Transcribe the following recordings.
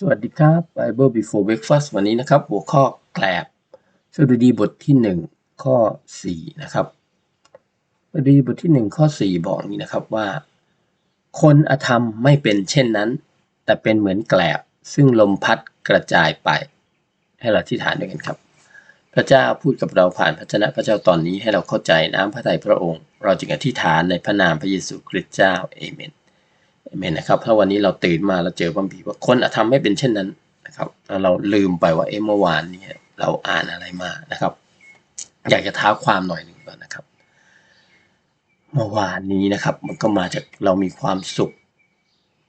สวัสดีครับ Bible Before Breakfast วันนี้นะครับ หัวข้อแกลบสดุดีบทที่ 1 ข้อ 4 นะครับสดุดีบทที่ 1 ข้อ 4 บอกนี้นะครับว่า คนอธรรมไม่เป็นเช่นนั้น แต่เป็นเหมือนแกลบ ซึ่งลมพัดกระจายไป ให้เราที่ฐานด้วยกันครับ พระเจ้าพูดกับเราผ่านพระเจ้าพระเจ้าตอนนี้ให้เราเข้าใจน้ำพระทัยพระองค์ เราจึงอธิษฐานในพระนามพระเยซูคริสต์เจ้าเอเมน เมนนะครับ ถ้าวันนี้เราตื่นมาเราเจอความผีว่าคนอาจทำไม่เป็นเช่นนั้นนะครับแล้วเราลืมไปว่าเอ๊ะเมื่อวานนี้เราอ่านอะไรมานะครับ อยากจะท้าความหน่อยหนึ่งก่อนนะครับ เมื่อวานนี้นะครับ มันก็มาจากเรามีความสุข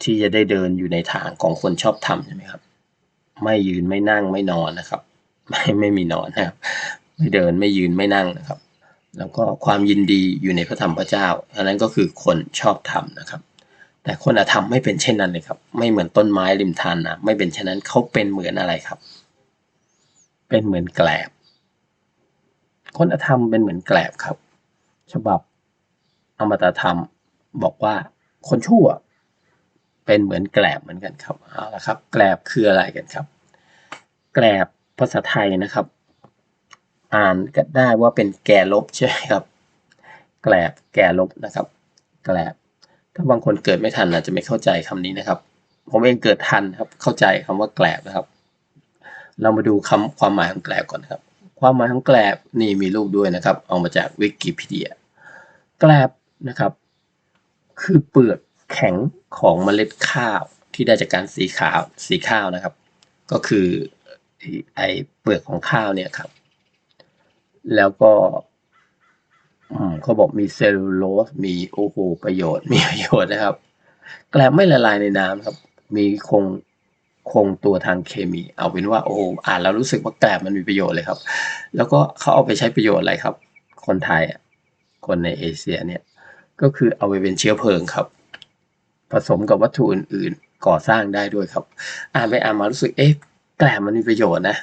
ที่จะได้เดินอยู่ในทางของคนชอบทำใช่ไหมครับ ไม่ยืนไม่นั่งไม่นอนนะครับ ไม่ไม่มีนอนนะครับ ไม่เดินไม่ยืนไม่นั่งนะครับ แล้วก็ความยินดีอยู่ในพระธรรมพระเจ้าอันนั้นก็คือคนชอบทำนะครับ แต่คนอธรรมไม่เป็นเช่นนั้นเลยครับ ไม่เหมือนต้นไม้ริมทานนะไม่เป็นเช่นนั้นเขาเป็นเหมือนอะไรครับ เป็นเหมือนแกลบ คนอธรรมเป็นเหมือนแกลบครับ ฉบับอมตะธรรมบอกว่าคนชั่วเป็นเหมือนแกลบเหมือนกันครับเอาละครับ แกลบคืออะไรกันครับ แกลบภาษาไทยนะครับ อ่านก็ได้ว่าเป็นแก่ลบใช่ไหมครับ แกลบแก่ลบนะครับ แกลบ ถ้าบางคนเกิดไม่ทันอาจจะไม่เข้าใจคำนี้นะครับ ผมเองเกิดทันครับเข้าใจคำว่าแกลบนะครับ เรามาดูคำความหมายของแกลบก่อนครับ ความหมายของแกลบนี่มีรูปด้วยนะครับ เอามาจากวิกิพีเดีย แกลบนะครับ คือเปลือกแข็งของเมล็ดข้าวที่ได้จากการสีขาวสีข้าวนะครับ ก็คือไอเปลือกของข้าวเนี่ยครับ แล้วก็ เขาบอกมีเซลลูโลสมีโอ้โหประโยชน์ มีประโยชน์นะครับ แกลบไม่ละลายในน้ำครับ มีคงคงตัวทางเคมี เอาเป็นว่าโอ้โหอ่านแล้วรู้สึกว่าแกลบมันมีประโยชน์เลยครับ แล้วก็เขาเอาไปใช้ประโยชน์อะไรครับ คนไทยอะคนในเอเชียเนี่ย ก็คือเอาไปเป็นเชื้อเพลิงครับ ผสมกับวัตถุอื่น ๆ ก่อสร้างได้ด้วยครับ อ่านไปอ่านมารู้สึกเอ๊ะแกลบมันมีประโยชน์นะ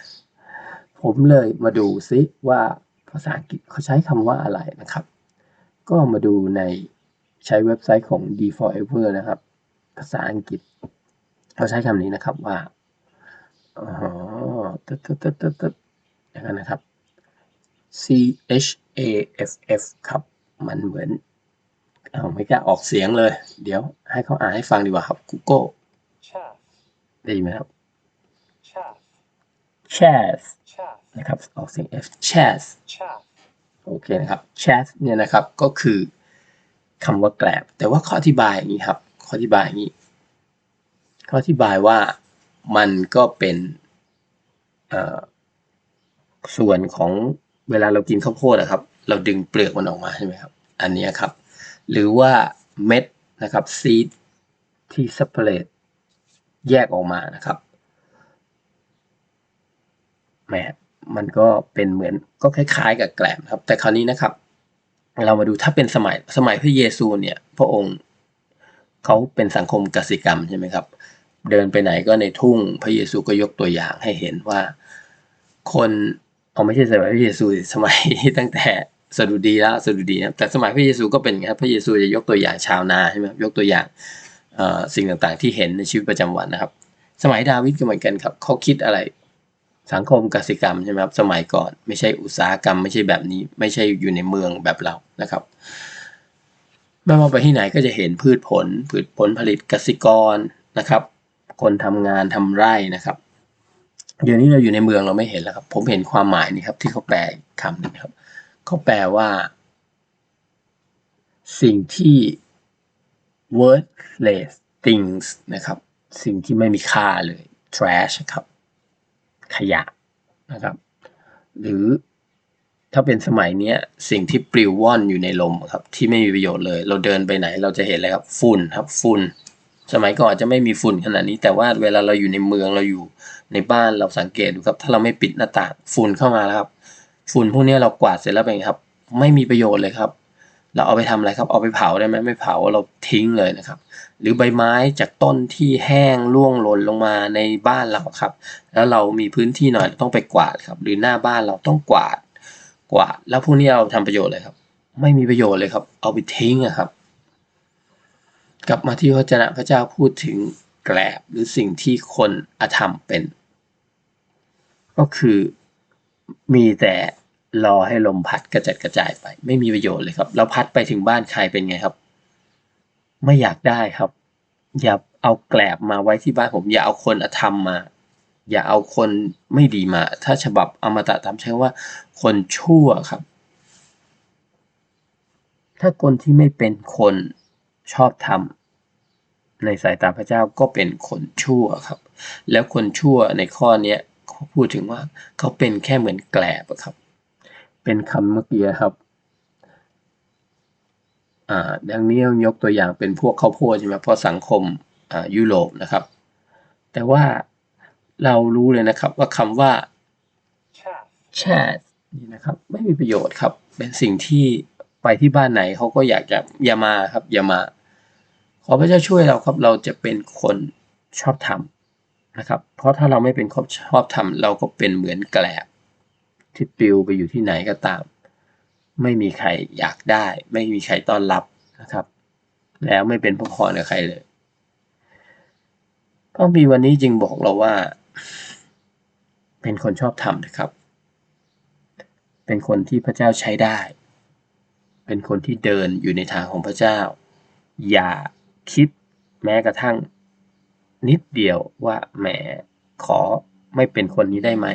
ผมเลยมาดูซิว่า ภาษาอังกฤษเขาใช้คำว่าอะไรนะครับ ก็มาดูในใช้เว็บไซต์ของ d forever นะครับ ภาษาอังกฤษเขาใช้คำนี้นะครับว่าอ๋อตึ๊ดตึ๊ดตึ๊ดตึ๊ดตึ๊ดอย่างนั้นนะครับ C H A F F ครับ มันเหมือนเอาไม่กล้าออกเสียงเลย เดี๋ยวให้เขาอ่านให้ฟังดีกว่าครับ Google chaff, ได้ยินไหมครับ chaff, chaff chaff, นะครับออกเสียง F chaff chaff, โอเคนะครับ chaff เนี่ยนะครับก็คือคำว่าแกลบ แต่ว่าข้ออธิบายอย่างนี้ครับข้ออธิบายอย่างนี้ข้ออธิบายว่ามันก็เป็นเอ่อส่วนของเวลาเรากินข้าวโพดนะครับ เราดึงเปลือกมันออกมาใช่ไหมครับ อันเนี้ยครับ หรือว่าเม็ดนะครับซีดที่ separate แยกออกมานะครับแหม มันก็เป็นเหมือนก็คล้าย ๆ กับแกลบครับ แต่คราวนี้นะครับ เรามาดูถ้าเป็นสมัยสมัยพระเยซูเนี่ยพระองค์เขาเป็นสังคมกสิกรรมใช่ไหมครับ เดินไปไหนก็ในทุ่งพระเยซูก็ยกตัวอย่างให้เห็นว่า คนเอาไม่ใช่สมัยพระเยซูสมัยตั้งแต่สดุดีแล้วสดุดีนะแต่สมัยพระเยซูก็เป็นอย่างนี้ครับพระเยซูจะยกตัวอย่างชาวนาใช่ไหมยกตัวอย่างสิ่งต่างๆ ที่เห็นในชีวิตประจำวันนะครับ สมัยดาวิดก็เหมือนกันครับเขาคิดอะไร สังคมกสิกรรมใช่ไหมครับสมัยก่อน ไม่ใช่อุตสาหกรรม ไม่ใช่แบบนี้ ไม่ใช่อยู่ในเมืองแบบเรานะครับไม่ว่าไปที่ไหนก็จะเห็นพืชผล พืชผลผลิตกสิกรนะครับ คนทำงานทำไร่นะครับเดี๋ยวนี้เราอยู่ในเมืองเราไม่เห็นแล้วครับ ผมเห็นความหมายนี่ครับ ที่เขาแปลคำนึงครับเขาแปลว่า สิ่งที่ worthless things นะครับ สิ่งที่ไม่มีค่าเลย trash ครับ ขยะนะครับ หรือถ้าเป็นสมัยนี้สิ่งที่ปลิวว่อนอยู่ในลมครับที่ไม่มีประโยชน์เลย เราเดินไปไหนเราจะเห็นเลยครับฝุ่นครับฝุ่น สมัยก่อนอาจจะไม่มีฝุ่นขนาดนี้ แต่ว่าเวลาเราอยู่ในเมืองเราอยู่ในบ้านเราสังเกตดูครับ ถ้าเราไม่ปิดหน้าต่างฝุ่นเข้ามาแล้วครับ ฝุ่นพวกนี้เรากวาดเสร็จแล้วเป็นครับ ไม่มีประโยชน์เลยครับ เราเอาไปทำอะไรครับ เอาไปเผาได้ไหมไม่เผาเราทิ้งเลยนะครับ หรือใบไม้จากต้นที่แห้งร่วงหล่นลงมาในบ้านเราครับ แล้วเรามีพื้นที่หน่อยต้องไปกวาดครับ หรือหน้าบ้านเราต้องกวาดกวาด แล้วพวกนี้เราทำประโยชน์เลยครับ ไม่มีประโยชน์เลยครับ เอาไปทิ้งอะครับ กลับมาที่พระเจ้าพระเจ้าพูดถึงแกลบหรือสิ่งที่คนอธรรมเป็น ก็คือมีแต่รอให้ลมพัดกระจัดกระจายไป ไม่มีประโยชน์เลยครับแล้วพัดไปถึงบ้านใครเป็นไงครับ ไม่อยากได้ครับ อย่าเอาแกลบมาไว้ที่บ้านผม อย่าเอาคนอธรรมมา อย่าเอาคนไม่ดีมา ถ้าฉบับอมตะธรรมใช้ว่า คนชั่วครับ ถ้าคนที่ไม่เป็นคนชอบธรรมในสายตาพระเจ้าก็เป็นคนชั่วครับ แล้วคนชั่วในข้อนี้เขาพูดถึงว่าเขาเป็นแค่เหมือนแกลบครับ เป็นคำเมื่อกี้ครับ อ่าดังนี้ต้องยกตัวอย่างเป็นพวกข้าวโพดใช่ไหมเพราะสังคมอ่ายุโรปนะครับ แต่ว่าเรารู้เลยนะครับว่าคำว่า chaff, แชทนี่นะครับไม่มีประโยชน์ครับ เป็นสิ่งที่ไปที่บ้านไหนเขาก็อยากจะอย่ามาครับอย่ามา ขอพระเจ้าช่วยเราครับเราจะเป็นคนชอบธรรมนะครับ เพราะถ้าเราไม่เป็นคนชอบธรรมเราก็เป็นเหมือนแกลบที่ปลิวไปอยู่ที่ไหนก็ตาม ไม่มีใครอยากได้ ไม่มีใครต้อนรับนะครับ แล้วไม่เป็นพระพรกับใครเลยพระคัมภีวันนี้จึงบอกเราว่า เป็นคนชอบธรรมนะครับ เป็นคนที่พระเจ้าใช้ได้ เป็นคนที่เดินอยู่ในทางของพระเจ้า อย่าคิดแม้กระทั่ง นิดเดียวว่าแหมขอไม่เป็นคนนี้ได้ไหม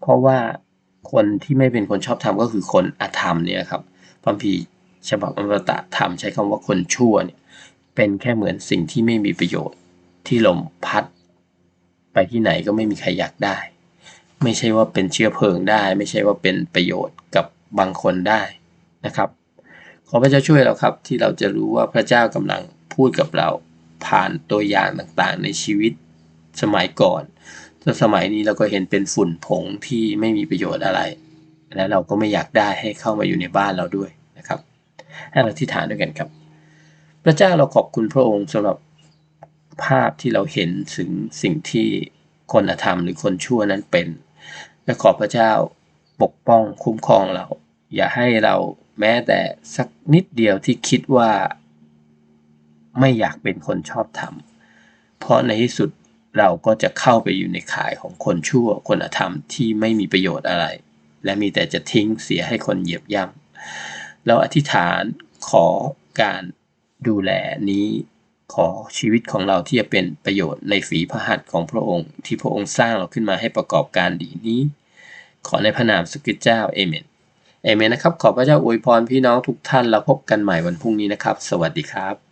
เพราะว่า คนที่ไม่เป็นคนชอบธรรมก็คือคนอธรรมเนี่ยครับพระคัมภีฉบับอมตะธรรมใช้คำว่าคนชั่วเนี่ยเป็นแค่เหมือนสิ่งที่ไม่มีประโยชน์ที่ลมพัด ไปที่ไหนก็ไม่มีใครอยากได้ ไม่ใช่ว่าเป็นเชื้อเพลิงได้ ไม่ใช่ว่าเป็นประโยชน์กับบางคนได้นะครับ ขอพระเจ้าช่วยเราครับ ที่เราจะรู้ว่าพระเจ้ากำลังพูดกับเราผ่านตัวอย่างต่างๆ ในชีวิตสมัยก่อน แต่สมัยนี้เราก็เห็นเป็นฝุ่นผงที่ไม่มีประโยชน์อะไร และเราก็ไม่อยากได้ให้เข้ามาอยู่ในบ้านเราด้วยนะครับให้เราที่ฐานด้วยกันครับ พระเจ้าเราขอบคุณพระองค์สำหรับภาพที่เราเห็นถึงสิ่งที่คนธรรมหรือคนชั่วนั้นเป็น และขอพระเจ้าปกป้องคุ้มครองเรา อย่าให้เราแม้แต่สักนิดเดียวที่คิดว่า ไม่อยากเป็นคนชอบธรรม เพราะในที่สุด เราก็จะเข้าไปอยู่ในข่ายของคนชั่วคนธรรมที่ไม่มีประโยชน์อะไร และมีแต่จะทิ้งเสียให้คนเหยียบย่ำเราอธิษฐานขอการดูแลนี้ขอชีวิตของเราที่จะเป็นประโยชน์ในฝีพระหัตถ์ของพระองค์ ที่พระองค์สร้างเราขึ้นมาให้ประกอบการดีนี้ ขอในพระนามสุกิดเจ้าเอเมนเอเมนนะครับ ขอพระเจ้าอวยพรพี่น้องทุกท่านแล้วพบกันใหม่วันพรุ่งนี้นะครับ สวัสดีครับ